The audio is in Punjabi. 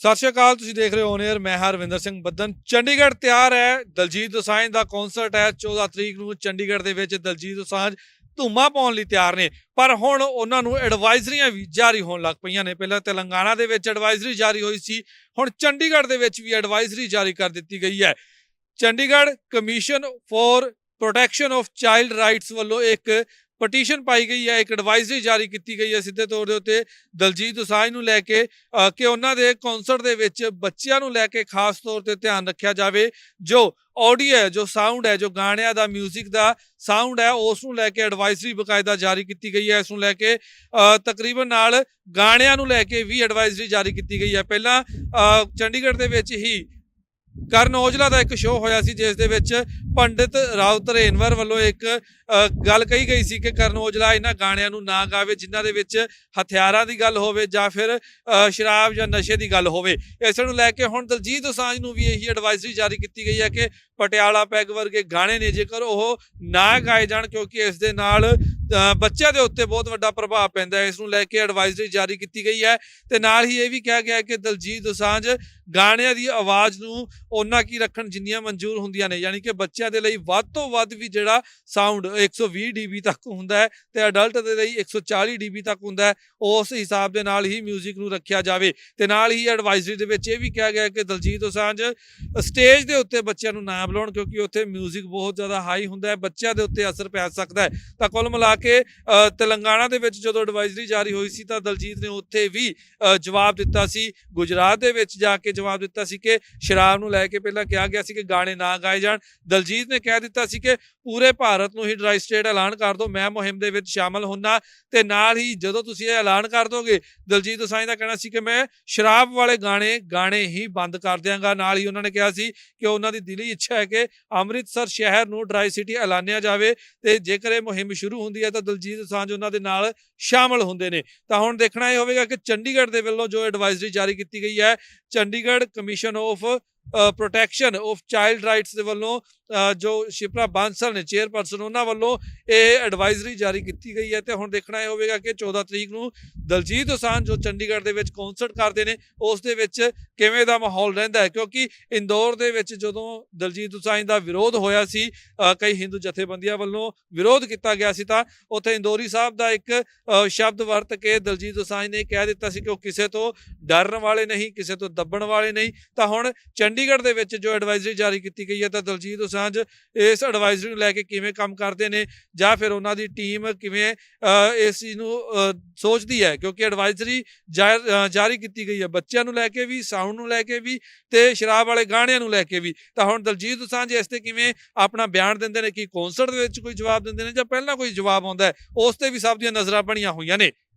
ਸਤਿ ਸ਼੍ਰੀ ਅਕਾਲ, ਤੁਸੀਂ ਦੇਖ ਰਹੇ ਹੋ ਓਨੇਅਰ ਮੈਂ ਹਰਵਿੰਦਰ ਸਿੰਘ ਬੱਦਨ। ਚੰਡੀਗੜ੍ਹ ਤਿਆਰ ਹੈ, ਦਲਜੀਤ ਦੋਸਾਂਝ ਦਾ ਕਨਸਰਟ ਹੈ 14 ਤਰੀਕ ਨੂੰ ਚੰਡੀਗੜ੍ਹ ਦੇ ਵਿੱਚ ਦਲਜੀਤ ਦੋਸਾਂਝ ਧੂਮਾ ਪਾਉਣ ਲਈ ਤਿਆਰ ਨੇ। ਪਰ ਹੁਣ ਉਹਨਾਂ ਨੂੰ ਐਡਵਾਈਜ਼ਰੀਆਂ ਵੀ ਜਾਰੀ ਹੋਣ ਲੱਗ ਪਈਆਂ ਨੇ। ਪਹਿਲਾਂ ਤੇਲੰਗਾਨਾ ਦੇ ਵਿੱਚ ਐਡਵਾਈਜ਼ਰੀ ਜਾਰੀ ਹੋਈ ਸੀ, ਹੁਣ ਚੰਡੀਗੜ੍ਹ ਦੇ ਵਿੱਚ ਵੀ ਐਡਵਾਈਜ਼ਰੀ ਜਾਰੀ ਕਰ ਦਿੱਤੀ ਗਈ ਹੈ। Chandigarh commission for protection of child rights ਵੱਲੋਂ ਇੱਕ ਪਟੀਸ਼ਨ ਪਾਈ ਗਈ ਹੈ, ਇੱਕ ਐਡਵਾਈਜ਼ਰੀ ਜਾਰੀ ਕੀਤੀ ਗਈ ਹੈ ਸਿੱਧੇ ਤੌਰ ਦੇ ਉੱਤੇ। ਦਲਜੀਤ ਦੋਸਾਂਝ ਨੂੰ ਲੈ ਕੇ ਕਿ ਉਹਨਾਂ ਦੇ ਕਨਸਰਟ ਦੇ ਵਿੱਚ ਬੱਚਿਆਂ ਨੂੰ ਲੈ ਕੇ ਖਾਸ ਤੌਰ ਤੇ ਧਿਆਨ ਰੱਖਿਆ ਜਾਵੇ। ਜੋ ਆਡੀਓ ਹੈ, ਜੋ ਸਾਊਂਡ ਹੈ, ਜੋ ਗਾਣਿਆਂ ਦਾ 뮤직 ਦਾ ਸਾਊਂਡ ਹੈ, ਉਸ ਨੂੰ ਲੈ ਕੇ ਐਡਵਾਈਜ਼ਰੀ ਬਕਾਇਦਾ ਜਾਰੀ ਕੀਤੀ ਗਈ ਹੈ। ਇਸ ਨੂੰ ਲੈ ਕੇ ਤਕਰੀਬਨ ਨਾਲ ਗਾਣਿਆਂ ਨੂੰ ਲੈ ਕੇ ਵੀ ਐਡਵਾਈਜ਼ਰੀ ਜਾਰੀ ਕੀਤੀ ਗਈ ਹੈ। ਪਹਿਲਾਂ ਚੰਡੀਗੜ੍ਹ ਦੇ ਵਿੱਚ ਹੀ ਕਰਨ ਔਜਲਾ ਦਾ ਇੱਕ ਸ਼ੋਅ ਹੋਇਆ ਸੀ, ਜਿਸ ਦੇ ਵਿੱਚ ਪੰਡਿਤ ਰਾਉਤ ਰੇਨਵਰ ਵੱਲੋਂ ਇੱਕ ਗੱਲ ਕਹੀ ਗਈ ਸੀ ਕਿ ਕਰਨ ਔਜਲਾ ਇਹਨਾਂ ਗਾਣਿਆਂ ਨੂੰ ਨਾ ਗਾਵੇ, ਜਿਨ੍ਹਾਂ ਦੇ ਵਿੱਚ ਹਥਿਆਰਾਂ ਦੀ ਗੱਲ ਹੋਵੇ ਜਾਂ ਫਿਰ ਸ਼ਰਾਬ ਜਾਂ ਨਸ਼ੇ ਦੀ ਗੱਲ ਹੋਵੇ। ਇਸ ਨੂੰ ਲੈ ਕੇ ਹੁਣ ਦਲਜੀਤ ਦੋਸਾਂਝ ਨੂੰ ਵੀ ਇਹੀ ਐਡਵਾਈਜ਼ਰੀ ਜਾਰੀ ਕੀਤੀ ਗਈ ਹੈ ਕਿ ਪਟਿਆਲਾ ਪੈਗ ਵਰਗੇ ਗਾਣੇ ਨੇ, ਜੇਕਰ ਉਹ ਨਾ ਗਾਏ ਜਾਣ, ਕਿਉਂਕਿ ਇਸ ਦੇ ਨਾਲ ਬੱਚਿਆਂ ਦੇ ਉੱਤੇ ਬਹੁਤ ਵੱਡਾ ਪ੍ਰਭਾਵ ਪੈਂਦਾ ਹੈ। ਇਸ ਨੂੰ ਲੈ ਕੇ ਐਡਵਾਈਜ਼ਰੀ ਜਾਰੀ ਕੀਤੀ ਗਈ ਹੈ ਤੇ ਨਾਲ ਹੀ ਇਹ ਵੀ ਕਿਹਾ ਗਿਆ ਕਿ ਦਲਜੀਤ ਦੋਸਾਂਝ ਗਾਣਿਆਂ ਦੀ ਆਵਾਜ਼ ਨੂੰ ਉਹਨਾਂ ਕੀ ਰੱਖਣ ਜਿੰਨੀਆਂ ਮਨਜ਼ੂਰ ਹੁੰਦੀਆਂ ਨੇ ਯਾਨੀ ਕਿ ਬੱਚਿਆਂ ਦੇ ਲਈ ਵੱਧ ਤੋਂ ਵੱਧ ਵੀ ਜਿਹੜਾ ਸਾਊਂਡ 120 dB ਤੱਕ ਹੁੰਦਾ ਹੈ ਤੇ ਅਡਲਟ ਦੇ ਲਈ 140 dB ਤੱਕ ਹੁੰਦਾ ਹੈ ਉਸ ਹਿਸਾਬ ਦੇ ਨਾਲ ਹੀ 뮤직 ਨੂੰ ਰੱਖਿਆ ਜਾਵੇ ਤੇ ਨਾਲ ਹੀ ਐਡਵਾਈਜ਼ਰੀ ਦੇ ਵਿੱਚ ਇਹ ਵੀ ਕਿਹਾ ਗਿਆ ਹੈ ਕਿ ਦਲਜੀਤ ਦੋਸਾਂਝ ਸਟੇਜ ਦੇ ਉੱਤੇ ਬੱਚਿਆਂ ਨੂੰ ਨਾ ਬੁਲਾਉਣ ਕਿਉਂਕਿ ਉੱਥੇ 뮤직 ਬਹੁਤ ਜ਼ਿਆਦਾ ਹਾਈ ਹੁੰਦਾ ਹੈ ਬੱਚਿਆਂ ਦੇ ਉੱਤੇ ਅਸਰ ਪੈ ਸਕਦਾ ਹੈ ਤਾਂ ਕੁੱਲ ਮਿਲਾ ਕੇ ਅ, ਤੇਲੰਗਾਨਾ ਦੇ ਵਿੱਚ ਜਦੋਂ ਐਡਵਾਈਜ਼ਰੀ ਜਾਰੀ ਹੋਈ ਸੀ ਤਾਂ ਦਲਜੀਤ ਨੇ ਉੱਥੇ ਵੀ ਅ, ਜਵਾਬ ਦਿੱਤਾ ਸੀ ਗੁਜਰਾਤ ਦੇ ਵਿੱਚ ਜਾ ਕੇ ਜਵਾਬ ਦਿੱਤਾ ਸੀ ਕਿ ਸ਼ਰਾਬ ਨੂੰ ਲੈ ਕੇ ਪਹਿਲਾਂ ਕਿਹਾ ਗਿਆ ਸੀ ਕਿ ਗਾਣੇ ਨਾ ਗਾਏ ਜਾਣ। ਦਲਜੀਤ ਨੇ ਕਹਿ ਦਿੱਤਾ ਸੀ ਕਿ ਪੂਰੇ ਭਾਰਤ ਨੂੰ ਹੀ ਡਰਾਈ ਸਟੇਟ ਐਲਾਨ ਕਰ ਦਿਓ, ਮੈਂ ਮੁਹਿੰਮ ਦੇ ਵਿੱਚ ਸ਼ਾਮਲ ਹੁੰਨਾ ਤੇ ਨਾਲ ਹੀ ਜਦੋਂ ਤੁਸੀਂ ਇਹ ਐਲਾਨ ਕਰ ਦੋਗੇ, ਦਲਜੀਤ ਦੋਸਾਂਝ ਦਾ ਕਹਿਣਾ ਸੀ ਕਿ ਮੈਂ ਸ਼ਰਾਬ ਵਾਲੇ ਗਾਣੇ ਗਾਣੇ ਹੀ ਬੰਦ ਕਰ ਦਿਆਂਗਾ। ਨਾਲ ਹੀ ਉਹਨਾਂ ਨੇ ਕਿਹਾ ਸੀ ਕਿ ਉਹਨਾਂ ਦੀ ਦਿਲੀ ਇੱਛਾ ਹੈ ਕਿ ਅੰਮ੍ਰਿਤਸਰ ਸ਼ਹਿਰ ਨੂੰ ਡਰਾਈ ਸਿਟੀ ਐਲਾਨਿਆ ਜਾਵੇ ਤੇ ਜੇਕਰ ਇਹ ਮੁਹਿੰਮ ਸ਼ੁਰੂ ਹੁੰਦੀ ਹੈ ਤਾਂ ਦਲਜੀਤ ਦੋਸਾਂਝ ਉਹਨਾਂ ਦੇ ਨਾਲ ਸ਼ਾਮਲ ਹੁੰਦੇ ਨੇ। ਤਾਂ ਹੁਣ ਦੇਖਣਾ ਇਹ ਹੋਵੇਗਾ ਕਿ ਚੰਡੀਗੜ੍ਹ ਦੇ ਵੱਲੋਂ ਜੋ ਐਡਵਾਈਜ਼ਰੀ ਜਾਰੀ ਕੀਤੀ ਗਈ ਹੈ, Chandigarh commission of protection of child rights ਦੇ ਵੱਲੋਂ ਜੋ ਸ਼ਿਪਰਾ ਬਾਂਸਲ ਨੇ ਚੇਅਰਪਰਸਨ ਉਹਨਾਂ ਵੱਲੋਂ ਇਹ ਐਡਵਾਈਜ਼ਰੀ ਜਾਰੀ ਕੀਤੀ ਗਈ ਹੈ ਤੇ ਹੁਣ ਦੇਖਣਾ ਇਹ ਹੋਵੇਗਾ ਕਿ 14 ਤਰੀਕ ਨੂੰ ਦਲਜੀਤ ਦੋਸਾਂਝ, ਜੋ ਚੰਡੀਗੜ੍ਹ ਦੇ ਵਿੱਚ ਕਨਸਰਟ ਕਰਦੇ ਨੇ, ਉਸ ਦੇ ਵਿੱਚ ਕਿਵੇਂ ਦਾ ਮਾਹੌਲ ਰਹਿੰਦਾ ਹੈ? ਕਿਉਂਕਿ ਇੰਦੌਰ ਦੇ ਵਿੱਚ ਜਦੋਂ ਦਲਜੀਤ ਦੋਸਾਂਝ ਦਾ ਵਿਰੋਧ ਹੋਇਆ ਸੀ ਕਈ ਹਿੰਦੂ ਜਥੇਬੰਦੀਆਂ ਵੱਲੋਂ ਵਿਰੋਧ ਕੀਤਾ ਗਿਆ ਸੀ ਤਾਂ ਉੱਥੇ ਇੰਦੋਰੀ ਸਾਹਿਬ ਦਾ ਇੱਕ ਸ਼ਬਦ ਵਰਤ ਕੇ ਦਲਜੀਤ ਦੋਸਾਂਝ ਨੇ ਕਹਿ ਦਿੱਤਾ ਸੀ ਕਿ ਉਹ ਕਿਸੇ ਤੋਂ ਡਰਨ ਵਾਲੇ ਨਹੀਂ, ਕਿਸੇ ਤੋਂ ਦੱਬਣ ਵਾਲੇ ਨਹੀਂ। ਤਾਂ ਹੁਣ ਚੰਡੀ ਚੰਡੀਗੜ੍ਹ ਦੇ ਵਿੱਚ ਜੋ ਐਡਵਾਈਜ਼ਰੀ ਜਾਰੀ ਕੀਤੀ ਗਈ ਹੈ ਤਾਂ ਦਲਜੀਤ ਉਸਾਂਝ ਇਸ ਐਡਵਾਈਜ਼ਰੀ ਨੂੰ ਲੈ ਕੇ ਕਿਵੇਂ ਕੰਮ ਕਰਦੇ ਨੇ ਜਾਂ ਫਿਰ ਉਹਨਾਂ ਦੀ ਟੀਮ ਕਿਵੇਂ ਇਸ ਚੀਜ਼ ਨੂੰ ਸੋਚਦੀ ਹੈ? ਕਿਉਂਕਿ ਐਡਵਾਈਜ਼ਰੀ ਜਾਰੀ ਕੀਤੀ ਗਈ ਹੈ। ਬੱਚਿਆਂ ਨੂੰ ਲੈ ਕੇ ਵੀ ਸਾਊਂਡ ਨੂੰ ਲੈ ਕੇ ਵੀ ਤੇ ਸ਼ਰਾਬ ਵਾਲੇ ਗਾਣਿਆਂ ਨੂੰ ਲੈ ਕੇ ਵੀ। ਤਾਂ ਹੁਣ ਦਲਜੀਤ ਉਸਾਂਝ ਇਸ ਤੇ ਕਿਵੇਂ ਆਪਣਾ ਬਿਆਨ ਦਿੰਦੇ ਨੇ? ਕਿ ਕਨਸਰਟ ਦੇ ਵਿੱਚ ਕੋਈ ਜਵਾਬ ਦਿੰਦੇ ਨੇ ਜਾਂ ਪਹਿਲਾਂ ਕੋਈ ਜਵਾਬ ਆਉਂਦਾ ਉਸ ਤੇ ਵੀ ਸਭ ਦੀਆਂ ਨਜ਼ਰਾਂ ਬਣੀਆਂ ਹੋਈਆਂ ਨੇ।